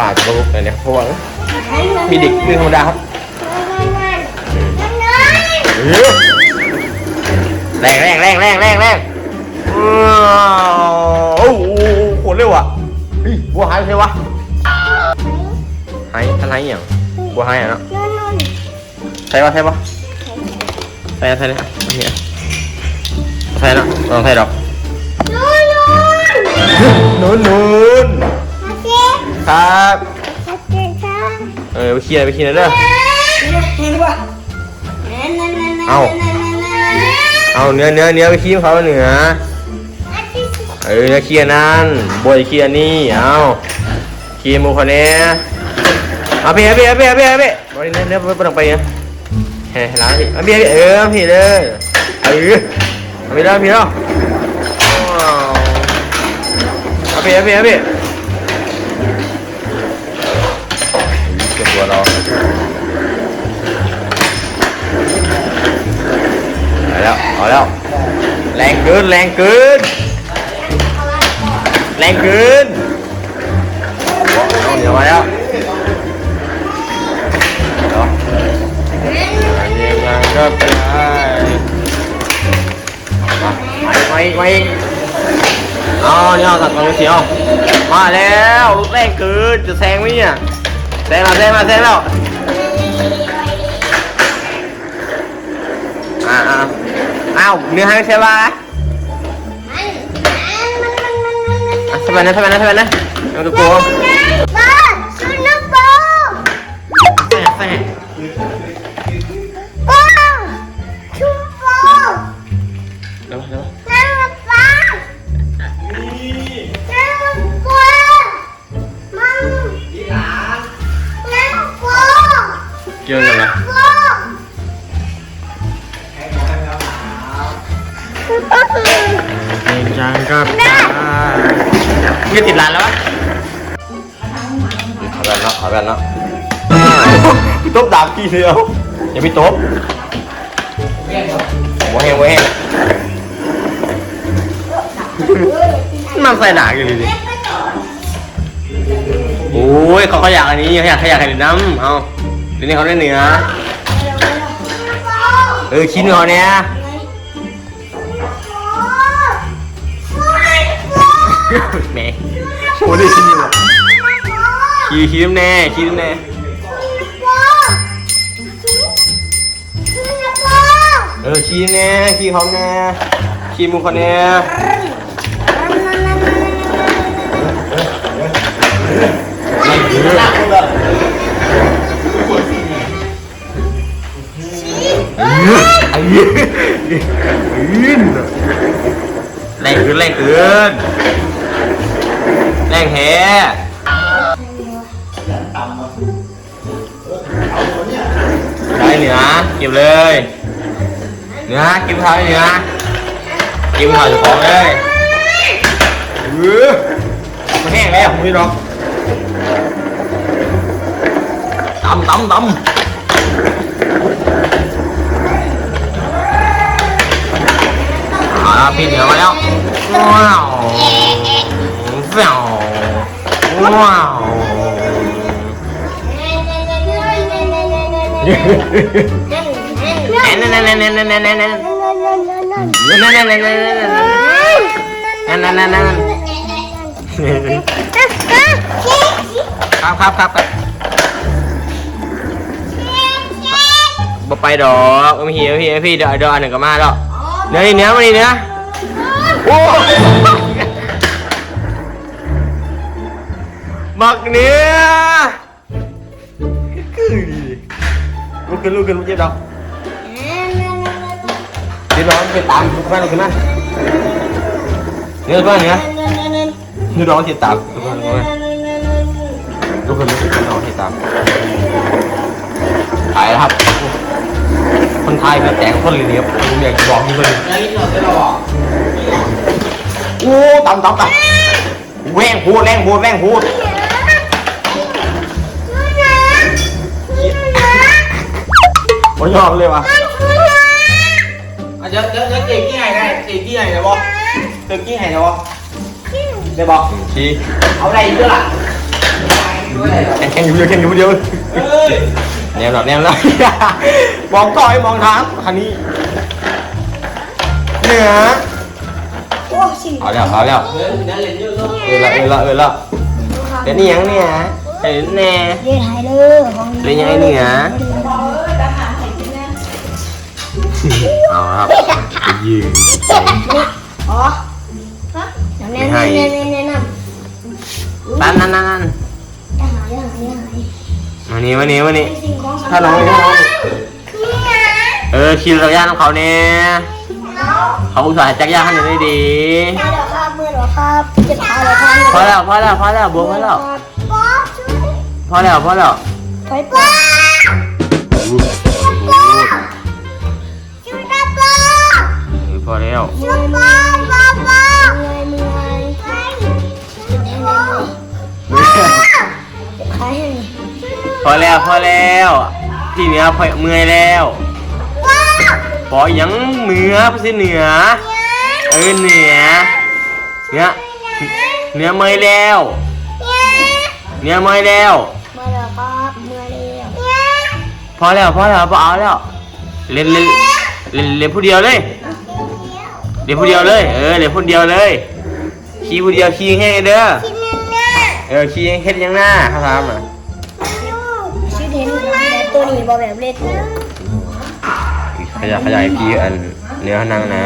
บาทก็ลุกเลยเนี่ยเพราะว่ามีเด็กเรื่องธรรมดาครับแรงแรงแรงแรงแรงแรงโอ้โหโคตรเร็วอะเฮ้ยบัวหายไปไหนวะหายอะไรอย่างบัวหายอะเนาะใช่ปะใช่ปะใช่ใช่เลยอะโอเคใช่เนาะลองใช่ดอกนุ่นนุ่น ครับเออไปเคลียร์ไปเคลียร์เด้อเอาเนื้อเนื้อเนื้อไปคีบเขาเหนือเออเนื้อเคลียร์นั่นบวยเคลียร์นี่เอาเคลียร์หมูคนนี้เอาพี่เอาพี่เอาพี่เอาพี่เอาพี่บอยเนื้อเนื้อไม่ต้องไปเนี่ยเฮ้ยล้างพี่เอาพี่เอาพี่เออเอาพี่เลยเออเอาพี่แล้วเอาพี่แล้วเอาพี่เอาพี่เอาพี่เก็บตัวเราเอา cho vừa rồi. Rồi đâu rồi đâu lan cướn lan cướn. Lan cướn. Không nhiều rồi đó. Rồi quay quay ờ nhớ thật còn được gì không? Mà đéo lan cướn cho sang với nha. เซงเราเซงเราเซงเราอ้าวอ้าวเนื้อหางใช่ปะมันมัมนมันมันมนาะสบายนะนะมันก็โกง กี่ยวกันนะจริงจังกับตามึงจะติดร้านแล้ววะเอาแบบเนาะเอาแบบเนาะพี่ต๊บดาบกี่เดียวอย่าพี่ต๊บโมเฮงโมเฮงมันใส่หนากันเลยดิโอ้ยเขาก็อยากอันนี้เขาอยากเขาอยากให้ดื่มน้ำเอาเดี๋ยวนี้เขาได้เนื้อเออชิ้นเขาเนี่ยแหม่โอ้ได้ชิ้นนี้วะขี้ขี้น้ำแน่ขี้น้ำแน่เออขี้แน่ขี้เขาแน่ขี้มุกเขาแน่ไอ้เหี้ยแรงเกินแรงเกินแรงแท้ได้เหนือเก็บเลยเนื้อกินข้าวเนื้อกินข้าวอยู่ของเลยเออมันแห้งแล้วพี่น้องตำตำตำ อ่าพี่เหนือมาแล้ว ว้าวว้าวว้าวแน่นแน่นแน่นแน่นแน่นแน่นแน่นแน่นนั่นนั่นนั่นนั่นนั่นนั่นนั่นนั่นนั่นครับครับครับครับบ่ไปดอกไม่พี่พี่พี่เดี๋ยวเดี๋ยวอันหนึ่งก็มาแล้วเนื้อนี่เนื้อมานี่เนื้อโอ้ บักเนื้อคือดีลุกขึ้นลุกขึ้นลุกเจ็บดอกเดี๋ยวน้องไปตามทุกคนขึ้นมาเนื้อก้อนเนื้อคือน้องที่ตามทุกคนรู้ไหมทุกคนรู้สึกว่าน้องที่ตามขายแล้วครับคนไทยแบบแต่งคนเลยเนี่ยผมอยากจะบอกนี่เลย โอ้ตำตำตำแว่งพูดแรงพูดแรงพูดผมยอมเลยว่ะอะเดี๋ยวเดี๋ยวเดี๋ยวเจ๊กี้ไงได้เจ๊กี้ไงนะบอกเจ๊กี้ไงนะบอกได้บอกชี้เอาอะไรอีกด้วยล่ะแข่งอยู่เดียวแข่งอยู่เดียวเฮ้ยแนวหลับแนวหลับมองต่อยมองทางคันนี้เหนือ โอ้สิเอาแล้วเอาแล้วเฮ้ยนั่นเล่นเยอะเลยเออละเออละเออละเดี๋ยวนี้ยังเนี่ยเห็นแน่เรียนไทยเลยของเรียนยังไงเนี่ย เอาครับไปยืนอ๋อฮะเดี๋ยวแนะนำแนะนำแนะนำนั่นนั่นนั่นนั่นจะหาเรื่องหาเรื่องหามานี่มานี่มานี่สิ่งของถ้าน้องถ้าน้องเออขี่จักรยานของเขาเนี่ย เขาอุตส่าห์จักรยานให้หนูได้ดีเมื่อแล้วครับเมื่อแล้วครับจะพาเราทำพอแล้วพอแล้วพอแล้วบวกพอแล้วป๊อปช่วยพอแล้วพอแล้วไปป๊อปช่วยนะป๊อปเออพอแล้วช่วยป๊อปป๊อปป๊อปเมื่อยเมื่อยใช่ช่วยป๊อปใครให้พอแล้วพอแล้วพี่เหนือพอเมื่อยแล้ว พอยังเหนือพี่สิเหนือ เออเหนือเหนือเหนือเมื่อยแล้วเหนือเมื่อยแล้วเมื่อแล้วครับเมื่อแล้วพอแล้วพอแล้วพอเอาแล้วเล่นเล่นเล่นเล่นผู้เดียวเลยเล่นผู้เดียวเลยเออเล่นผู้เดียวเลยขี่ผู้เดียวขี่ให้เด้อเออขี่เฮ็ดยังหน้าเขาถามอะชื่อเทนแบบตัวนี้บอแบบเล็ก ขยายขยายพี่อันเนื้อหนังนะ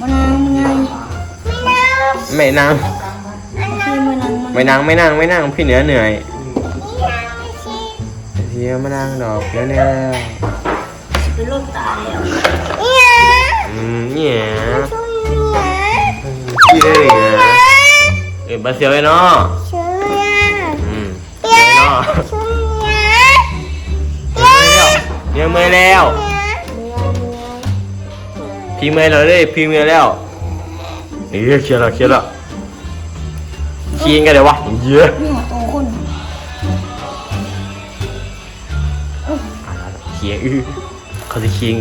มันางนนางไม่นั่งไม่นั่งไม่นั่งไม่นั่งพี่เหนือเหนื่อยเฮียมานั่งดอกเดี๋ยวเนี่ยเป็นโรคตาแล้วอืมเนี่ยพี่ได้เลยนะเออบาเซียวไอ้เนาะอืมเซียวไอ้เนาะ เดี๋ยวเมื่อยแล้ว พี่เมื่อยแล้วเลยพี่เมื่อยแล้วนี่เคลียร์แล้วเคลียร์แล้วขี้กันเดี๋ยววะเยอะนี่หัวโตคนเคียงอื้อเขาจะเคียง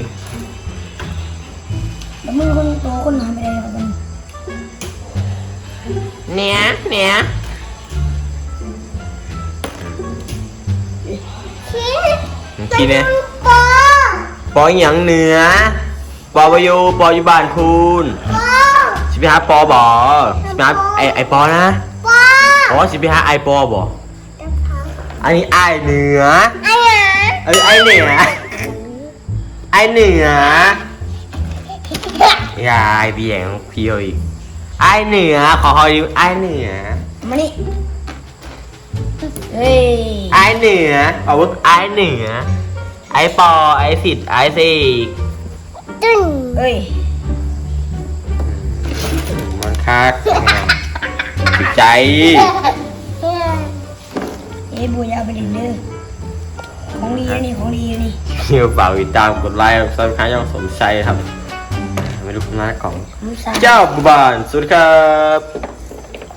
แล้วมึงคนโตคนหาไม่ได้ครับมันเนี้ยเนี้ยขี้เนี่ย ปอหยังเหนือ ปอวายูปออยู่บ้านคุณสิไปหาปอบอสิไปหาไอไอปอนะอ๋อสิไปหาไอปอบออันนี้ไอเหนือเออไอเหนือไอเหนืออย่าไอเบียงพี่เฮอีกไอเหนือขอคอยดูไอเหนือมานี่เฮ้ยไอเหนือเอาว่าไอเหนือ ไอปอ ไอสิทธิ์ไอสิกตึ้งเฮ้ยมันคักติดใจ เอ้บุญเอาไปเล่นเด้อของดีนี่ของดีนี่เที่ยวเปล่าติดตามกดไลค์ซับสไครต์ย่องสมใจครับไม่รู้คุณหน้ากล่องมุสาเจ้าบุบานสวัสดีครับ